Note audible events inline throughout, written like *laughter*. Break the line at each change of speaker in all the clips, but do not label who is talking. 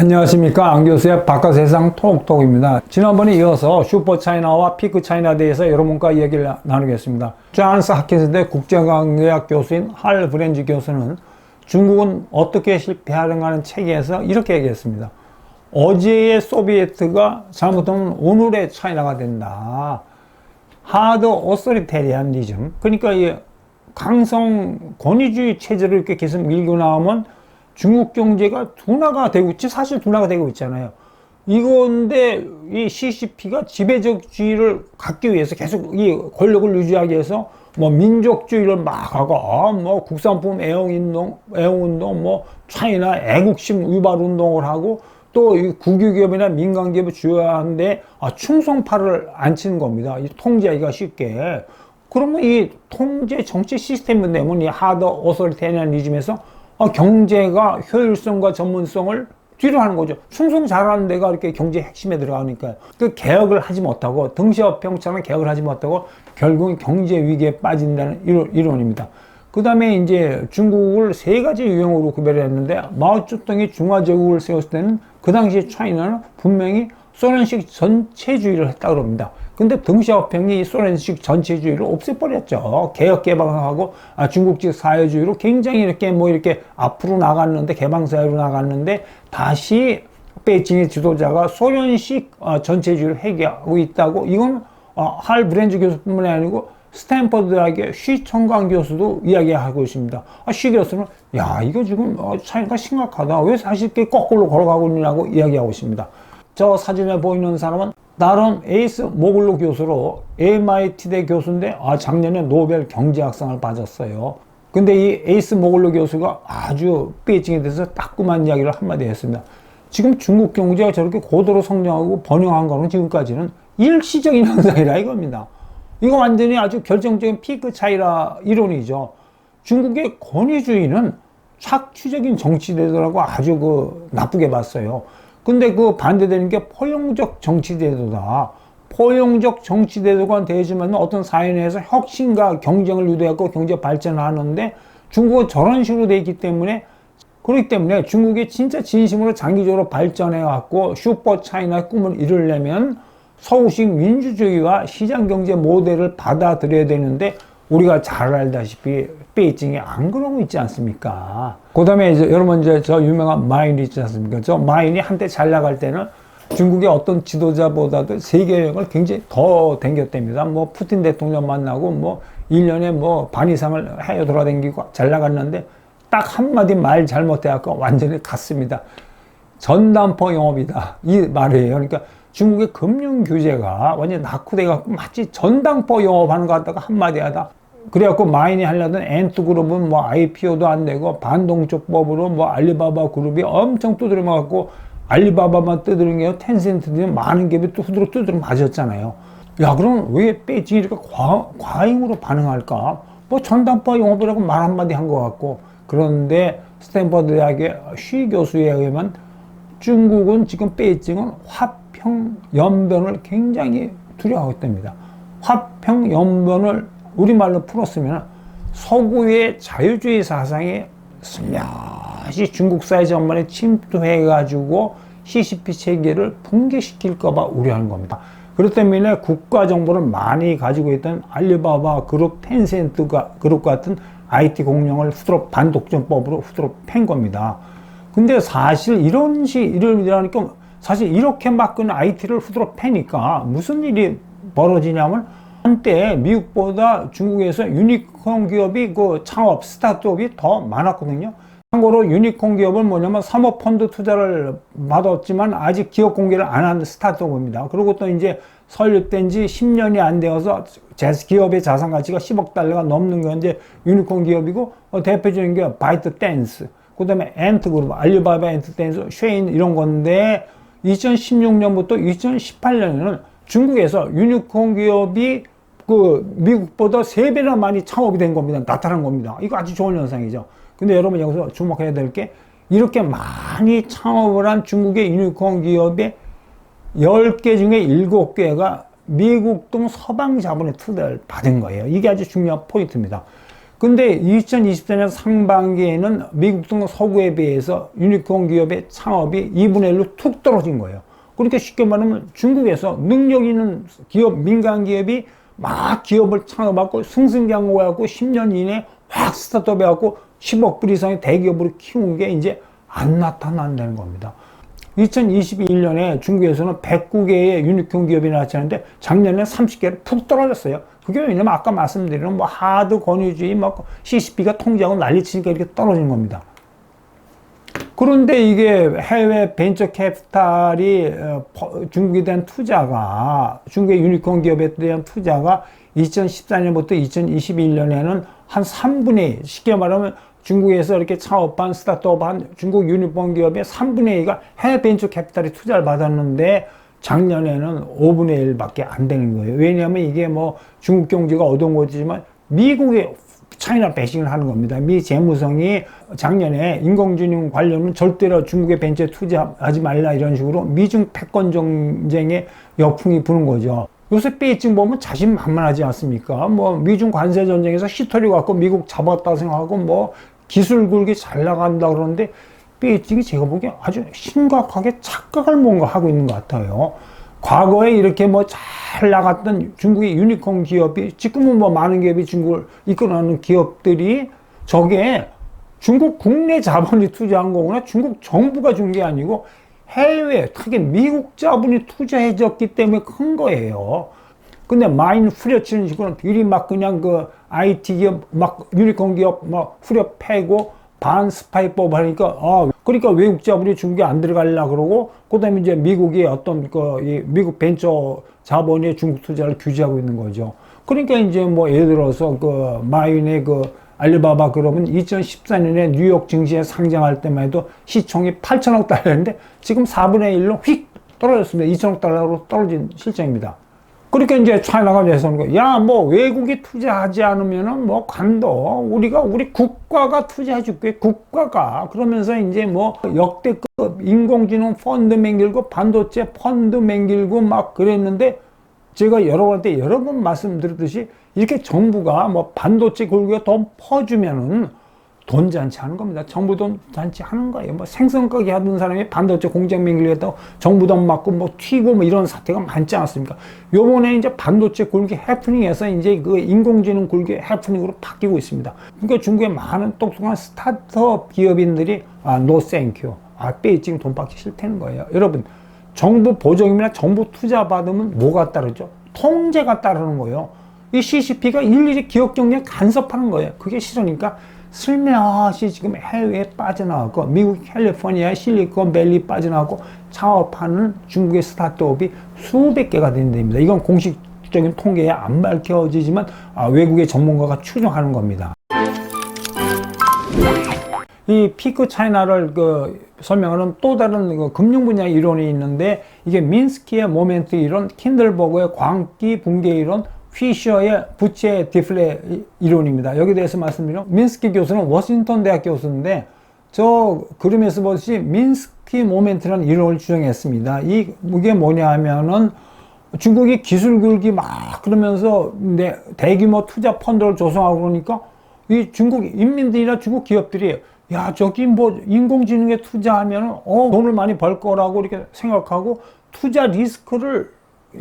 안녕하십니까. 안 교수의 바깥세상 톡톡입니다. 지난번에 이어서 슈퍼차이나와 피크차이나에 대해서 여러분과 얘기를 나누겠습니다. 존스 하키스대 국제관계학 교수인 할 브렌즈 교수는 중국은 어떻게 실패하는가 하는 책에서 이렇게 얘기했습니다. 어제의 소비에트가 잘못하면 오늘의 차이나가 된다. 하드 오소리테리안리즘. 그러니까 이 강성 권위주의 체제를 이렇게 계속 밀고 나오면 중국 경제가 둔화가 되고 있지 사실 둔화가 되고 있잖아요. 이건데 이 CCP가 지배적주의를 갖기 위해서 계속 이 권력을 유지하기 위해서 뭐 민족주의를 막 하고 아, 뭐 국산품 애용운동, 애용운동, 뭐 차이나 애국심 유발 운동을 하고 또 이 국유기업이나 민간기업이 주요한데 아, 충성파를 안 치는 겁니다. 이 통제하기가 쉽게. 그러면 이 통제 정치 시스템 때문에 이 하드 오설테니안리즘에서 어, 경제가 효율성과 전문성을 뒤로 하는 거죠. 충성 잘하는 데가 이렇게 경제 핵심에 들어가니까요. 그 개혁을 하지 못하고 등시업평처럼 개혁을 하지 못하고 결국은 경제 위기에 빠진다는 이론, 이론 입니다. 그 다음에 이제 중국을 세 가지 유형으로 구별을 했는데 마오쩌둥이 중화제국을 세웠을 때는 그 당시 차이나는 분명히 소련식 전체주의를 했다 그럽니다. 근데 등시아평이 소련식 전체주의를 없애버렸죠. 개혁 개방하고 아, 중국식 사회주의로 굉장히 이렇게 뭐 이렇게 앞으로 나갔는데 개방사회로 나갔는데 다시 베이징의 지도자가 소련식 어, 전체주의를 회귀하고 있다고 이건 어, 할 브렌즈 교수뿐만이 아니고 스탠퍼드 대학의 쉬 청강 교수도 이야기하고 있습니다. 아, 쉬 교수는 야 이거 지금 어, 차이가 심각하다. 왜 40개 거꾸로 걸어가고 있냐고 이야기하고 있습니다. 저 사진에 보이는 사람은 나름 에이스 모글로 교수로 MIT대 교수인데 아 작년에 노벨 경제학상을 받았어요. 근데 이 에이스 모글로 교수가 아주 베이징에 대해서 따끔한 이야기를 한마디 했습니다. 지금 중국 경제가 저렇게 고도로 성장하고 번영한 거는 지금까지는 일시적인 *laughs* 현상이라 이겁니다. 이거 완전히 아주 결정적인 피크 차이라 이론이죠. 중국의 권위주의는 착취적인 정치제도라고 아주 그 나쁘게 봤어요. 근데 그 반대되는 게 포용적 정치제도다. 포용적 정치제도가 되지만 어떤 사회 내에서 혁신과 경쟁을 유도하고 경제 발전하는데 중국은 저런 식으로 돼 있기 때문에 그렇기 때문에 중국이 진짜 진심으로 장기적으로 발전해 갖고 슈퍼 차이나의 꿈을 이루려면 서구식 민주주의와 시장 경제 모델을 받아들여야 되는데 우리가 잘 알다시피 베이징이 안 그러고 있지 않습니까? 그 다음에 이제 여러분 이제 저 유명한 마인이 있지 않습니까? 저 마인이 한때 잘 나갈 때는 중국의 어떤 지도자보다도 세계 여행을 굉장히 더 댕겼답니다. 뭐 푸틴 대통령 만나고 뭐 1년에 뭐 반 이상을 해외 돌아다니고 잘 나갔는데 딱 한마디 말 잘못해갖고 완전히 갔습니다. 전담포 영업이다. 이 말이에요. 그러니까 중국의 금융 규제가 완전 낙후돼갖고 마치 전당포 영업하는 것 같다가 한마디 하다 그래갖고 마인이 하려던 엔트 그룹은 뭐 IPO도 안 되고 반동적법으로 뭐 알리바바 그룹이 엄청 두드려 맞고 알리바바만 두드린 게 텐센트들이 많은 갭이 또 후드로 두드려 맞았잖아요. 야, 그럼 왜 베이징이 이렇게 과, 과잉으로 반응할까? 뭐 전담파 영업이라고 말 한마디 한 것 같고. 그런데 스탠퍼드 대학의 쉬 교수에 의하면 중국은 지금 베이징은 화평 연변을 굉장히 두려워하고 있답니다. 화평 연변을 우리말로 풀었으면 서구의 자유주의 사상이 스며시 중국 사회 전반에 침투해가지고 CCP 체계를 붕괴시킬까봐 우려하는 겁니다. 그렇기 때문에 국가 정보를 많이 가지고 있던 알리바바 그룹, 텐센트 그룹 같은 IT 공룡을 후드로 반독점법으로 후드로 팬 겁니다. 근데 사실 이런 시, 이러니까 사실 이렇게 막그는 IT를 후드로 패니까 무슨 일이 벌어지냐면 한때 미국보다 중국에서 유니콘 기업이 그 창업 스타트업이 더 많았거든요. 참고로 유니콘 기업은 뭐냐면 사모펀드 투자를 받았지만 아직 기업 공개를 안 한 스타트업입니다. 그리고 또 이제 설립된 지 10년이 안 되어서 기업의 자산 가치가 10억 달러가 넘는 게 이제 유니콘 기업이고 어, 대표적인 게 바이트 댄스, 그 다음에 엔트 그룹, 알리바바 엔트 댄스, 쉐인 이런 건데 2016년부터 2018년에는 중국에서 유니콘 기업이 그 미국보다 세 배나 많이 창업이 된 겁니다. 나타난 겁니다. 이거 아주 좋은 현상이죠. 근데 여러분 여기서 주목해야 될 게 이렇게 많이 창업을 한 중국의 유니콘 기업의 10개 중에 7개가 미국 등 서방 자본의 투자를 받은 거예요. 이게 아주 중요한 포인트입니다. 근데 2024년 상반기에는 미국 등 서구에 비해서 유니콘 기업의 창업이 2분의 1로 툭 떨어진 거예요. 그러니까 쉽게 말하면 중국에서 능력 있는 기업, 민간 기업이 막 기업을 창업하고 승승장구해갖고 10년 이내에 확 스타트업 해갖고 10억 불 이상의 대기업으로 키운 게 이제 안 나타난다는 겁니다. 2021년에 중국에서는 109개의 유니콘 기업이 나왔는데 작년에 30개를 푹 떨어졌어요. 그게 왜냐면 아까 말씀드린 뭐 하드 권위주의, 뭐 CCP가 통제하고 난리치니까 이렇게 떨어진 겁니다. 그런데 이게 해외 벤처 캐피탈이 어, 중국에 대한 투자가 중국의 유니콘 기업에 대한 투자가 2014년부터 2021년에는 한 3분의 2, 쉽게 말하면 중국에서 이렇게 창업한 스타트업한 중국 유니폼 기업의 3분의 2가 해외 벤처 캐피탈이 투자를 받았는데 작년에는 5분의 1밖에 안 되는 거예요. 왜냐하면 이게 뭐 중국 경제가 어두워지지만 미국의 차이나 배싱을 하는 겁니다. 미 재무성이 작년에 인공지능 관련은 절대로 중국의 벤처에 투자하지 말라 이런 식으로 미중 패권 정쟁의 역풍이 부는 거죠. 요새 베이징 보면 자신 만만하지 않습니까? 뭐 미중 관세 전쟁에서 히터리 갖고 미국 잡았다 생각하고 뭐 기술 굴기 잘 나간다 그러는데 베이징이 제가 보기에 아주 심각하게 착각을 뭔가 하고 있는 것 같아요. 과거에 이렇게 뭐 잘 나갔던 중국의 유니콘 기업이 지금은 뭐 많은 기업이 중국을 이끌어가는 기업들이 저게 중국 국내 자본이 투자한 거구나 중국 정부가 준 게 아니고 해외 특히 미국 자본이 투자해줬기 때문에 큰 거예요. 근데 마인 후려치는 식으로 미리 막 그냥 그 IT 기업 막 유니콘 기업 막 후려 패고 반 스파이법 하니까 아 그러니까 외국 자본이 중국에 안 들어갈라 그러고 그다음에 이제 미국이 어떤 그 미국 벤처 자본의 중국 투자를 규제하고 있는 거죠. 그러니까 이제 뭐 예를 들어서 그 마윈의 그 알리바바 그러면 2014년에 뉴욕 증시에 상장할 때만 해도 시총이 8천억 달러인데 지금 4분의 1로 휙 떨어졌습니다. 2천억 달러로 떨어진 실정입니다. 그러니까 이제 차이나가 내서는 거 야, 뭐 외국이 투자하지 않으면은 뭐 관도 우리가 우리 국가가 투자해 줄게. 국가가 그러면서 이제 뭐 역대급 인공지능 펀드 맹길고 반도체 펀드 맹길고 막 그랬는데 제가 여러 번때 여러 번 말씀드렸듯이 이렇게 정부가 뭐 반도체 골고루 더 퍼주면은 돈 잔치 하는 겁니다. 정부 돈 잔치 하는 거예요. 뭐 생선 가게 하던 사람이 반도체 공장 맹길했다고 정부 돈 맞고 뭐 튀고 뭐 이런 사태가 많지 않습니까? 요번에 이제 반도체 굴기 해프닝에서 이제 그 인공지능 굴기 해프닝으로 바뀌고 있습니다. 그러니까 중국의 많은 똑똑한 스타트업 기업인들이 아, 노 땡큐. 아, 베이징 돈 받기 싫다는 거예요. 여러분, 정부 보조금이나 정부 투자 받으면 뭐가 따르죠? 통제가 따르는 거예요. 이 CCP가 일일이 기업 경쟁 간섭하는 거예요. 그게 싫으니까 슬며시 지금 해외에 빠져나가고 미국 캘리포니아 실리콘밸리 빠져나가고 창업하는 중국의 스타트업이 수백 개가 된답니다. 이건 공식적인 통계에 안 밝혀지지만 아, 외국의 전문가가 추정하는 겁니다. 이 피크 차이나를 그 설명하는 또 다른 그 금융 분야 이론이 있는데 이게 민스키의 모멘트 이론, 킨들버그의 광기 붕괴 이론, 피셔의 부채 디플레 이론입니다. 여기 대해서 말씀드리면 민스키 교수는 워싱턴 대학 교수인데 저 그림에서 보듯이 민스키 모멘트라는 이론을 주장했습니다. 이 이게 뭐냐 하면은 중국이 기술 굴기 막 그러면서 대규모 투자 펀드를 조성하고 그러니까 이 중국 인민들이나 중국 기업들이 야 저기 뭐 인공지능에 투자하면 어 돈을 많이 벌 거라고 이렇게 생각하고 투자 리스크를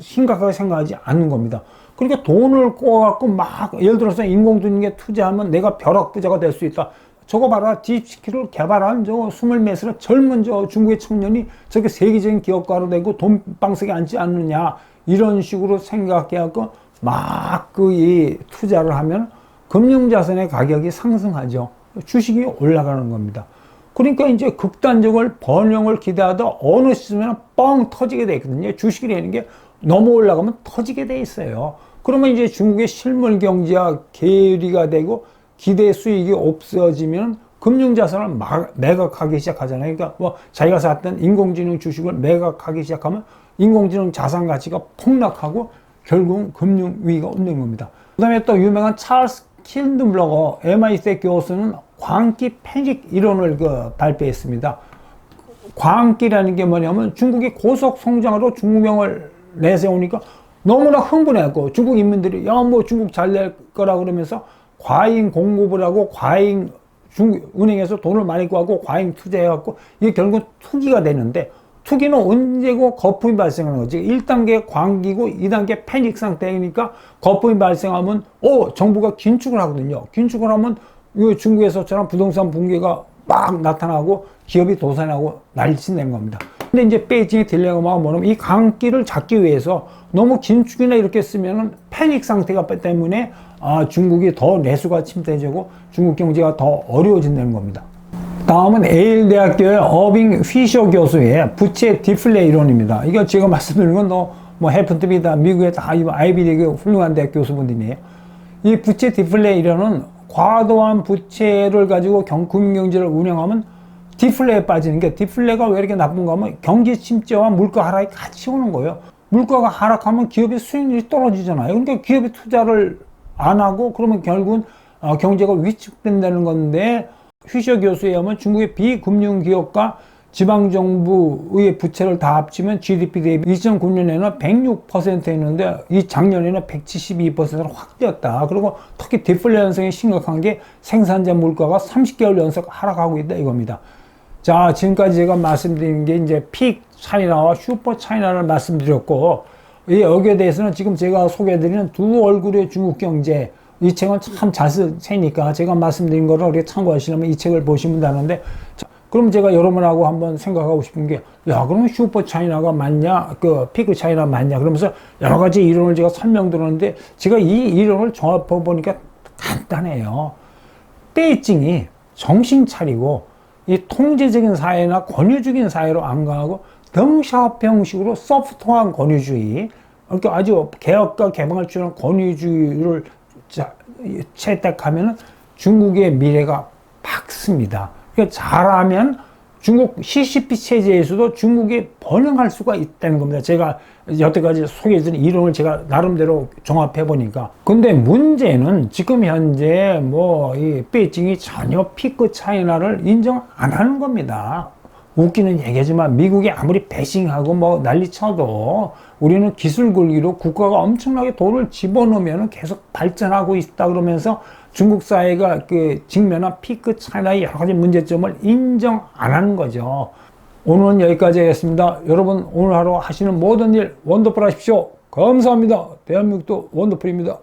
심각하게 생각하지 않는 겁니다. 그러니까 돈을 꼬아갖고 막 예를 들어서 인공지능에 투자하면 내가 벼락부자가 될 수 있다. 저거 봐라 딥시키를 개발한 저 스물 몇살 젊은 저 중국의 청년이 저게 세계적인 기업가로 되고 돈방석에 앉지 않느냐 이런 식으로 생각해갖고 막 그 이 투자를 하면 금융자산의 가격이 상승하죠. 주식이 올라가는 겁니다. 그러니까 이제 극단적으로 번영을 기대하다 어느 시점에 뻥 터지게 돼 있거든요. 주식이라는 게 너무 올라가면 터지게 돼 있어요. 그러면 이제 중국의 실물 경제와 계리가 되고 기대 수익이 없어지면 금융자산을 매각하기 시작하잖아요. 그러니까 뭐 자기가 샀던 인공지능 주식을 매각하기 시작하면 인공지능 자산 가치가 폭락하고 결국 금융 위기가 오는 겁니다. 그 다음에 또 유명한 찰스 킨드블러거 MIT 교수는 광기 패닉 이론을 그 발표했습니다. 광기라는 게 뭐냐면 중국이 고속 성장으로 중국명을 내세우니까 너무나 흥분해갖고 중국 인민들이 야 뭐 중국 잘 될 거라 그러면서 과잉 공급을 하고 과잉 중 은행에서 돈을 많이 구하고 과잉 투자해갖고 이게 결국 투기가 되는데 투기는 언제고 거품이 발생하는 거지. 1단계 광기고 2단계 패닉 상태이니까 거품이 발생하면 어 정부가 긴축을 하거든요. 긴축을 하면 이 중국에서처럼 부동산 붕괴가 막 나타나고 기업이 도산하고 난리치는 겁니다. 근데 이제 베이징의 딜레마가 뭐냐면 이 강기를 잡기 위해서 너무 긴 축이나 이렇게 쓰면은 패닉 상태가 때문에 아, 중국이 더 내수가 침체되고 중국 경제가 더 어려워진다는 겁니다. 다음은 에일 대학교의 어빙 휘셔 교수의 부채 디플레 이론입니다. 이거 제가 *laughs* 말씀드린 건뭐 해픈트비다 미국의 다 아이비리그 훌륭한 대학 교수분들이에요. 이 부채 디플레 이론은 과도한 부채를 가지고 경, 금융경제를 운영하면 디플레에 빠지는 게 디플레가 왜 이렇게 나쁜가 하면 경기 침체와 물가 하락이 같이 오는 거예요. 물가가 하락하면 기업의 수익률이 떨어지잖아요. 그러니까 기업이 투자를 안 하고 그러면 결국은 어, 경제가 위축된다는 건데 휘셔 교수에 의하면 중국의 비금융 기업과 지방정부의 부채를 다 합치면 GDP 대비 2009년에는 106%였는데 이 작년에는 172%로 확 뛰었다. 그리고 특히 디플레 현상이 심각한 게 생산자 물가가 30개월 연속 하락하고 있다 이겁니다. 자, 지금까지 제가 말씀드린 게 이제 픽 차이나와 슈퍼 차이나를 말씀드렸고 이 여기에 대해서는 지금 제가 소개해드리는 두 얼굴의 중국 경제 이 책은 참 잘 쓴 책이니까 제가 말씀드린 거를 우리 참고하시려면 이 책을 보시면 되는데 자, 그럼 제가 여러분하고 한번 생각하고 싶은 게 야 그러면 슈퍼 차이나가 맞냐? 그 피크 차이나 맞냐? 그러면서 여러 가지 이론을 제가 설명드렸는데 제가 이 이론을 종합해 보니까 간단해요. 베이징이 정신 차리고 이 통제적인 사회나 권위적인 사회로 안 가고 덩샤업 형식으로 소프트한 권위주의 그러니까 아주 개혁과 개방을 주는 권위주의를 채택하면 중국의 미래가 밝습니다. 그러니까 잘하면 중국 CCP 체제에서도 중국이 번영할 수가 있다는 겁니다. 제가 여태까지 소개해드린 이론을 제가 나름대로 종합해 보니까. 근데 문제는 지금 현재 뭐 이 베이징이 전혀 피크 차이나를 인정 안 하는 겁니다. 웃기는 얘기지만 미국이 아무리 배싱하고 뭐 난리 쳐도 우리는 기술 굴기로 국가가 엄청나게 돈을 집어넣으면 계속 발전하고 있다 그러면서 중국 사회가 그 직면한 피크 차이나의 여러 가지 문제점을 인정 안 하는 거죠. 오늘은 여기까지 하겠습니다. 여러분 오늘 하루 하시는 모든 일 원더풀 하십시오. 감사합니다. 대한민국도 원더풀입니다.